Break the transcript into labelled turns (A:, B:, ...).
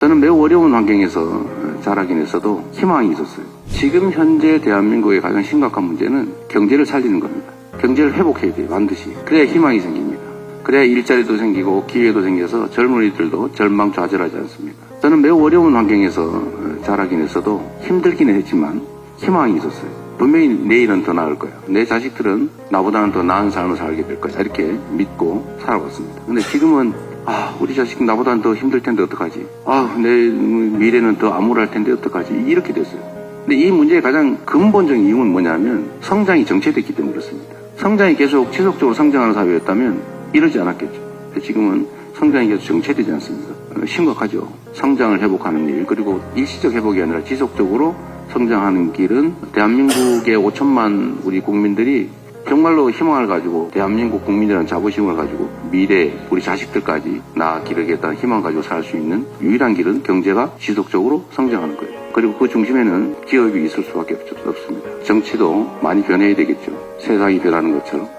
A: 저는 매우 어려운 환경에서 자라긴 했어도 희망이 있었어요. 지금 현재 대한민국의 가장 심각한 문제는 경제를 살리는 겁니다. 경제를 회복해야 돼요, 반드시. 그래야 희망이 생깁니다. 그래야 일자리도 생기고 기회도 생겨서 젊은이들도 절망 좌절하지 않습니다. 저는 매우 어려운 환경에서 자라긴 했어도 힘들기는 했지만 희망이 있었어요. 분명히 내일은 더 나을 거야. 내 자식들은 나보다는 더 나은 삶을 살게 될 거야. 이렇게 믿고 살아왔습니다. 근데 지금은 아, 우리 자식 나보다는 더 힘들 텐데 어떡하지? 아, 내 미래는 더 암울할 텐데 어떡하지? 이렇게 됐어요. 근데 이 문제의 가장 근본적인 이유는 뭐냐면 성장이 정체됐기 때문에 그렇습니다. 성장이 계속 지속적으로 성장하는 사회였다면 이러지 않았겠죠. 지금은 성장이 계속 정체되지 않습니다. 어, 심각하죠. 성장을 회복하는 일, 그리고 일시적 회복이 아니라 지속적으로 성장하는 길은 대한민국의 5천만 우리 국민들이 정말로 희망을 가지고 대한민국 국민이라는 자부심을 가지고 미래 우리 자식들까지 나아 기르겠다는 희망을 가지고 살 수 있는 유일한 길은 경제가 지속적으로 성장하는 거예요. 그리고 그 중심에는 기업이 있을 수밖에 없- 없습니다. 정치도 많이 변해야 되겠죠. 세상이 변하는 것처럼.